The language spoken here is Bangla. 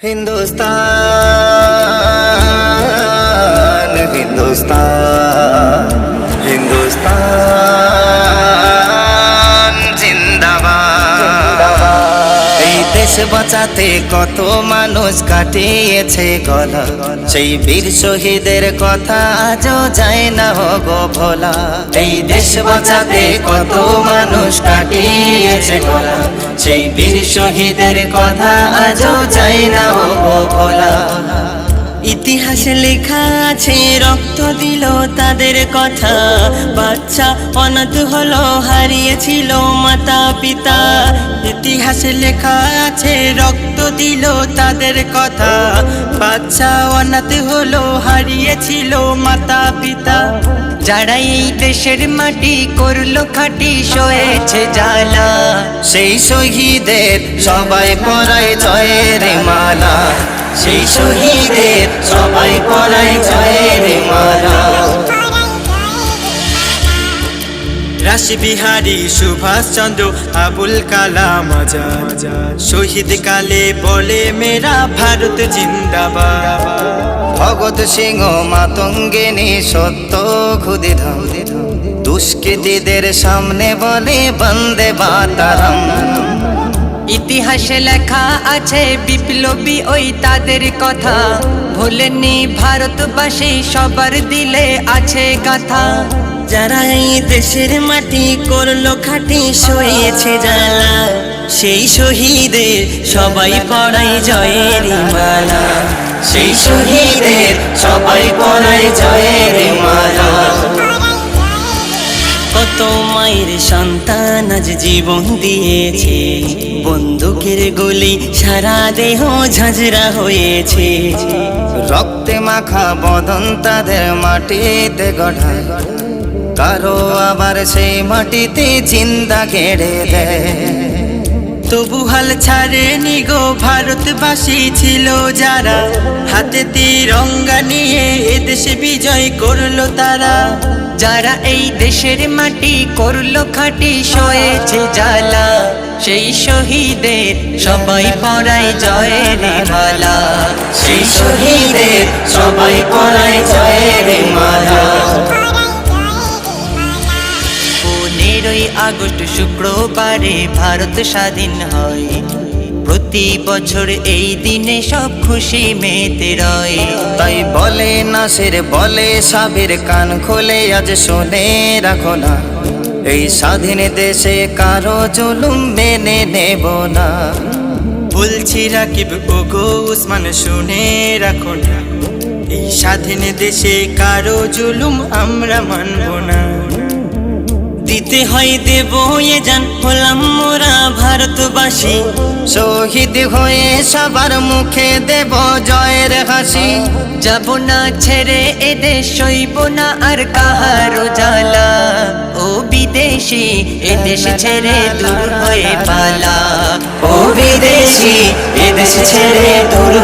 হিন্দুস্তান হিন্দুস্তান হিন্দুস্তান জিন্দাবাদ এই দেশ বাঁচাতে কত মানুষ কাটিয়েছে গলা। সেই বীর শহীদের কথা আজও যায় না গো ভোলা। এই দেশ বাঁচাতে কত মানুষ কাটিয়েছে গলা। সেই বীর শহীদের কথা আজও চাই না গো ভোলা। ইতিহাসে লেখা আছে, রক্ত দিল তাদের কথা। বাচ্চা অনাথ হলো, হারিয়েছিল মাতা পিতা। ইতিহাসে লেখা আছে, রক্ত দিল তাদের কথা। বাচ্চা অনাথ হলো, হারিয়েছিল মাতা পিতা। যারা এই দেশের মাটি করল খাটি, সয়েছে জ্বালা। সেই শহীদের সবাই পড়ায় জয়ের মালা। সেই শহীদের সবাই জয়ের মালা। রাসবিহারী সুভাষ চন্দ্র আবুল কালাম আজাদ। শহীদ কালে বলে মেরা ভারত জিন্দাবাদ। ভগৎ সিংহ মাতঙ্গিনী সত্য খুদি ধাম দুষ্কৃতীদের সামনে বলে বন্দে মাতারাম। ইতিহাসে লেখা আছে, বিপ্লবী ওই তাদের কথা। ভুলেনি ভারতবাসী, সবার দিলে আছে গাথা। যারা এই দেশের মাটি করল খাটি সয়েছে জ্বালা। সেই শহীদের সবাই পড়াই জয়ের মালা সেই শহীদের সবাই পড়াই জয়ের কত মায়ের সন্তান আজ জীবন দিয়েছে। বন্দুকের গুলি সারা দেহ ঝাঁঝরা হয়েছে। রক্তে মাখা বদন তাদের মাটিতে গড়া কারও আবার সেই মাটিতে চিন্তা কেড়ে দেয় তবু হাল ছাড়েনি গো ভারতবাসী ছিল যারা। হাতে তিরঙ্গা নিয়ে এদেশে বিজয় করল তারা। যারা এই দেশের মাটি করল খাটি, সয়েছে জ্বালা। সেই শহীদের সবাই পড়ায় জয়ের মালা। সেই শহীদের সবাই পড়ায় জয়ের মালা। পনেরোই আগস্ট শুক্রবারে ভারত স্বাধীন হয়। প্রতি বছর এই দিনে সব খুশি মেতে রয়। তাই বলে নাসের বলে সাবের কান খোলে আজ শোনে রাখো না। এই স্বাধীন দেশে কারও জুলুম মেনে নেব না। বলছি রাকিব ওগো উসমান শুনে রাখো না। এই স্বাধীন দেশে কারও জুলুম আমরা মানব না। দিতে হয় দেব এ জান হলাম ভারতবাসী। শহীদ হয়ে সবার মুখে দেব জয়ের হাসি। যাব না ছেড়ে এদেশ সইব না আর কাহারো জালা ও বিদেশি, এদেশ ছেড়ে দূর হয়ে পালা। ও বিদেশি, এদেশ ছেড়ে দূর